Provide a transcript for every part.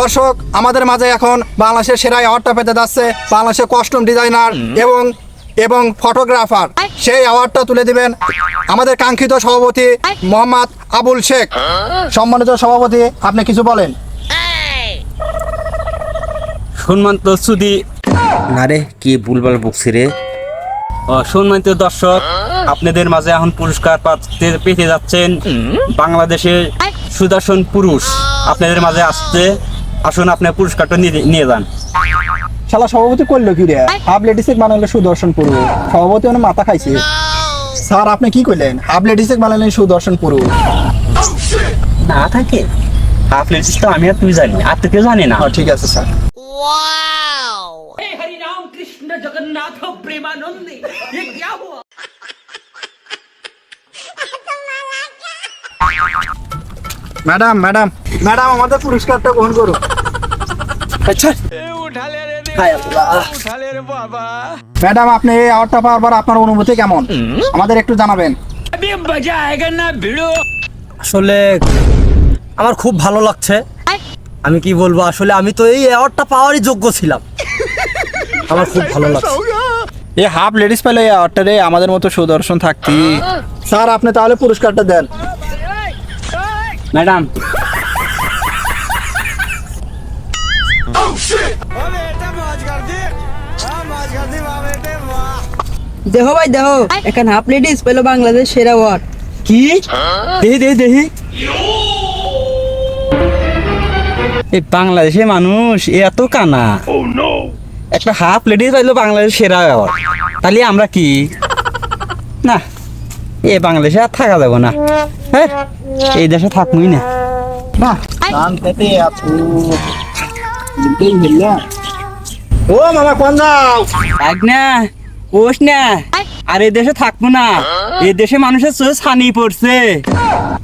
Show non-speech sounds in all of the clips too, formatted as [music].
দর্শক আমাদের মাঝে এখন বাংলাদেশের সেরা অ্যাওয়ার্ডটা পেতে যাচ্ছে বাংলাদেশের কস্টিউম ডিজাইনার এবং এবং ফটোগ্রাফার সেই অ্যাওয়ার্ডটা তুলে দিবেন আমাদের কাঙ্ক্ষিত সভাপতি মোহাম্মদ আবুল শেখ। সম্মানিত সভাপতি আপনি কিছু বলেন। সম্মানিত সুদি না রে কি ভুলভাল বকছি রে। ও সম্মানিত দর্শক আপনাদের মাঝে এখন পুরস্কার পাতে পেতে যাচ্ছেন বাংলাদেশের সুদর্শন পুরুষ। আপনাদের মাঝে আসছে আসুন আপনার পুরস্কারটা নিয়ে নিয়ে যান শালা সভাপতি করলো কি রে হাফ লেডিসেক বানালে সুদর্শন পুরুষ সভাপতি মানে মাথা খাইছে স্যার আপনি কি করলেন হাফ লেডিসেক বানালেন সুদর্শন পুরুষ না থাকে হাফ লেডিস তো আমি আর তুই জানি আর তো কেউ জানে না হ্যাঁ, ঠিক আছে স্যার हे हरिनाम कृष्ण जगन्नाथ प्रेमानंदी ये क्या हुआ madam madam. Madam আমাদের পুরস্কারটা গ্রহণ করো। আচ্ছা। ম্যাডাম আপনি এই অ্যাওয়ার্ডটা পাওয়ার পর আপনার অনুভূতি কেমন? আমাদের একটু জানাবেন। আসলে আমার খুব ভালো লাগছে। আমি কি বলব? আসলে আমি তো এই অ্যাওয়ার্ডটা পাওয়ারই যোগ্য ছিলাম। আমার খুব ভালো [laughs] লাগছে। এই হাফ লেডিস পেলে এই অ্যাওয়ার্ডটা রে আমাদের মতো সুদর্শন থাকতি। স্যার আপনি তাহলে পুরস্কারটা দেন। ম্যাডাম। দেখো ভাই, দেখো। এখানে হাফ লেডিস পেল বাংলাদেশ সেরা ওয়ার্ড কি? দেহি দেহি দেহি। এই বাংলাদেশের মানুষ এত কানা। একটা হাফ লেডিস পাইলো বাংলাদেশ সেরা অ্যাওয়ার্ড তাহলে আমরা কি? না। এ বাংলাদেশে আর থাকা যাব না। হ্যাঁ? এই দেশে থাকবই না। ও মামা কোন যাও? না কোষ না। আর এই দেশে থাকব না। এই দেশে মানুষের চোখ ছানি পড়ছে।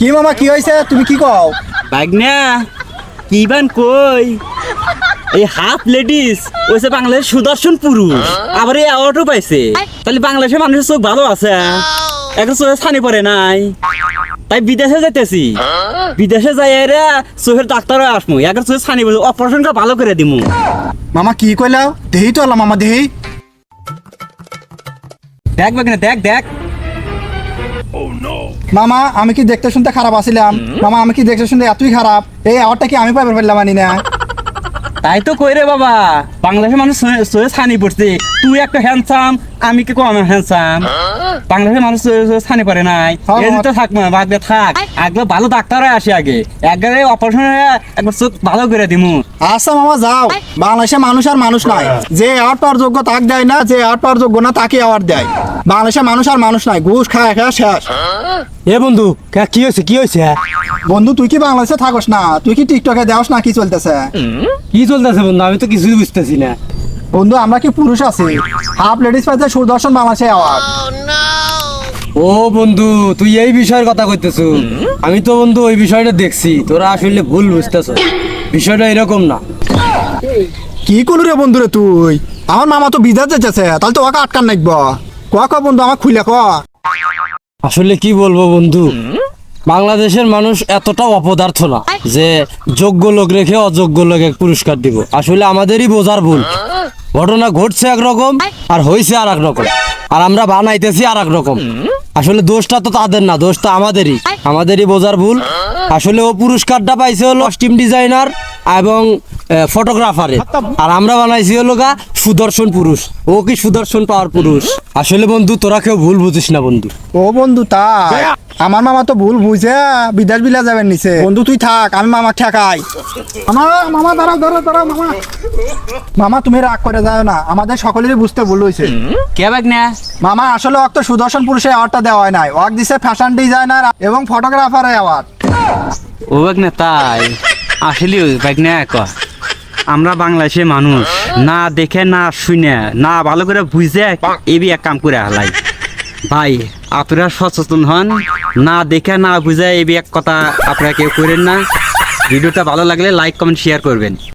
কি মামা কি হয়েছে? তুমি কি কও? না কি বান কই। এই হাফ লেডিস ওইসে বাংলাদেশ সুদর্শন পুরুষ। আবার এই অ্যাওয়ার্ডও পাইছে। তাহলে বাংলাদেশের মানুষের চোখ ভালো আছে। চোখে ছানি পড়ে নাই। তাই বিদেশে যাইতেছি। বিদেশে যাই রে চোখের ডাক্তার আসমু। একটা চোখে ছানি পড়ে অপারেশনটা ভালো করে দিমু। মামা কি কইলাও দেহি তো আল্লাহ মামা দেহি। দেখ বাগ না দেখ দেখ। মামা আমি কি দেখতে শুনতে খারাপ আছিলাম? মামা আমি কি দেখতে শুনতে এতই খারাপ? এই অ্যাওয়ার্ডটা কি আমি পাইবার পারলাম আনি না তাই তো কই রে বাবা? বাংলাদেশের মানুষ চোখে ছানি পড়ছে। তুই একটা হ্যান্ডসাম আমি কি কম হ্যান্ডসাম বাংলাদেশের মানুষ চোখে ছানি পড়ে নাই। হ্যাঁ, এই তো থাক না বাগবে থাক। একবার ভালো ডাক্তার হয়ে আসি আগে। একবারে অপারেশন হয়ে একবার চোখ ভালো করে দিমু। আচ্ছা মামা যাও। বাংলাদেশে মানুষ আর মানুষ নাই। যে অ্যাওয়ার্ড পাওয়ার যোগ্য তাক দেয় না যে অ্যাওয়ার্ড পাওয়ার যোগ্য না তাকে অ্যাওয়ার্ড দেয়। বাংলাদেশের মানুষ আর মানুষ নাই। ঘুষ খায় খায় শেষ। এ বন্ধু কে- কি হয়েছে? কি হয়েছে? বন্ধু তুই কি বাংলাদেশে থাকস না? তুই কি টিকটকে দেওস না? কি চলতেছে? কি চলতেছে বন্ধু? আমি তো কিছুই বুঝতেছি না। বন্ধু আমরা কি পুরুষ আছি? হাফ লেডিস পাইছে সুদর্শন বাংলাদেশে অ্যাওয়ার্ড ও বন্ধু তুই এই বিষয়ের কথা কইতেছ। আমি তো বন্ধু ওই বিষয়টা দেখছি। তোরা আসলে ভুল বুঝতেছ। বিষয়টা এরকম না। কি করলু রে বন্ধু রে তুই? আমার মামা তো বিদেশ যেতেছে তাহলে তো ওকে আটকান নাকব ক ক বন্ধু আমার খুলে ক। আসলে কি বলব বন্ধু? বাংলাদেশের মানুষ এতটাও অপদার্থ না যে যোগ্য লোক রেখে অযোগ্য লোকে পুরস্কার দিব। আসলে আমাদেরই বোঝার ভুল। ঘটনা ঘটছে একরকম আর হয়েছে আর এক রকম আর আমরা বানাইতেছি আর এক রকম আসলে দোষটা তো তাদের না দোষ তো আমাদেরই। আমাদেরই বোঝার ভুল। আসলে ও পুরস্কারটা পাইছে হলো কস্টিউম ডিজাইনার এবং ফটোগ্রাফারে আর আমরা বানাইছি হলো গা সুদর্শন পুরুষ। ও কি সুদর্শন পাওয়ার পুরুষ? আসলে বন্ধু তোরা কেউ ভুল বুঝিস না বন্ধু। ও বন্ধু তাই। আমার মামা তো ভুল বুঝে বিদেশ বিলা যাবেন নিছে বন্ধু তুই থাক আমি মামা ঠেকাই। মামা দাঁড়াও দাঁড়াও দাঁড়াও মামা। মামা তুমি রাগ করে যাও না আমাদের সকলেরই বুঝতে ভুল হয়েছে। কে বাগ না? মামা আসলে অক্ত সুদর্শন পুরুষের অ্যাওয়ার্ডটা দেওয়া হয় নাই। ওয়াক দিছে ফ্যাশন ডিজাইনার এবং ফটোগ্রাফার অ্যাওয়ার্ড ও বাগ না তাই? আসলে বাগ না ক আমরা বাংলাদেশের মানুষ না দেখে না শুনে না ভালো করে বুঝে এবি এক কাম করে হালাই। ভাই আপনারা সচেতন হন না দেখে না বুঝে এই এক কথা আপনারা কেউ করেন না। ভিডিওটা ভালো লাগলে লাইক কমেন্ট শেয়ার করবেন।